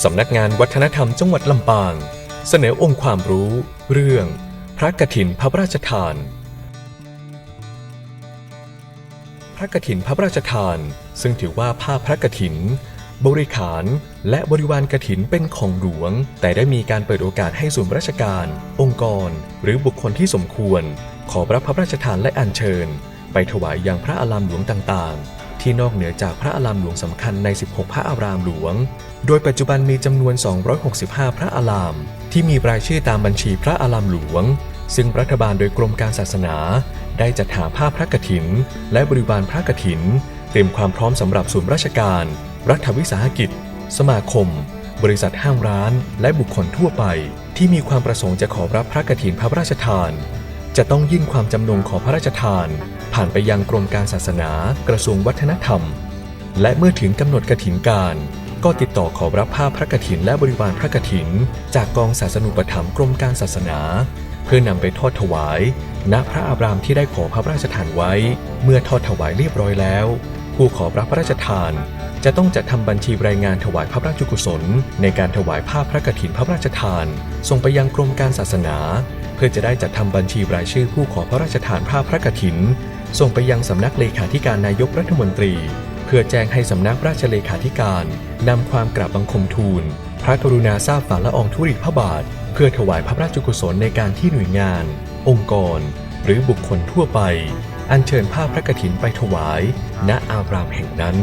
สำนักงานวัฒนธรรมจังหวัดลำปาง เสนอองค์ความรู้ เรื่อง พระกฐินพระราชทาน พระกฐินพระราชทาน ซึ่งถือว่าผ้าพระกฐิน บริขาร และบริวารกฐินเป็นของหลวง แต่ได้มีการเปิดโอกาสให้ส่วนราชการ องค์กร หรือบุคคลที่สมควร ขอรับพระราชทานและอัญเชิญ ไปถวายยังพระอารามหลวงต่างๆ ที่นอกเหนือจากพระอารามหลวงสำคัญใน 16 พระอารามหลวง โดยปัจจุบันมีจำนวน 265 พระอาราม ที่มีรายชื่อตามบัญชีพระอารามหลวง ซึ่งรัฐบาลโดยกรมการศาสนา ได้จัดหาผ้าพระกฐิน และบริวารพระกฐิน เตรียมความพร้อมสำหรับส่วนราชการ รัฐวิสาหกิจ สมาคม บริษัทห้างร้าน และบุคคลทั่วไป ที่มีความประสงค์จะขอรับพระกฐินพระราชทาน จะต้องยื่นความจำนงขอพระราชทาน ผ่านไปยังกรมการศาสนา กระทรวงวัฒนธรรม และเมื่อถึงกำหนดกฐินการ ก็ติดต่อขอรับผ้าพระกฐินและบริวารพระกฐิน จากกองศาสนูปถัมภ์กรมการศาสนา เพื่อนำไปทอดถวาย ณพระอารามที่ได้ขอพระราชทานไว้ เมื่อทอดถวายเรียบร้อยแล้ว ผู้ขอรับพระราชทานจะต้องจัดทำบัญชีรายงานถวายพระราชกุศล ในการถวายผ้าพระกฐินพระราชทาน ส่งไปยังกรมการศาสนา พื่อจะได้จัดทำบัญชีรายชื่อผู้ขอพระราชทานผ้าพระกฐิน ส่งไปยังสำนักเลขาธิการนายกรัฐมนตรี เพื่อแจ้งให้สำนักราชเลขาธิการนำความกราบบังคมทูล พระกรุณาทราบฝ่าละอองธุลีพระบาท เพื่อถวายพระราชกุศลในการที่หน่วยงาน องค์กร หรือบุคคลทั่วไป อัญเชิญผ้าพระกฐินไปถวาย ณอารามแห่งนั้น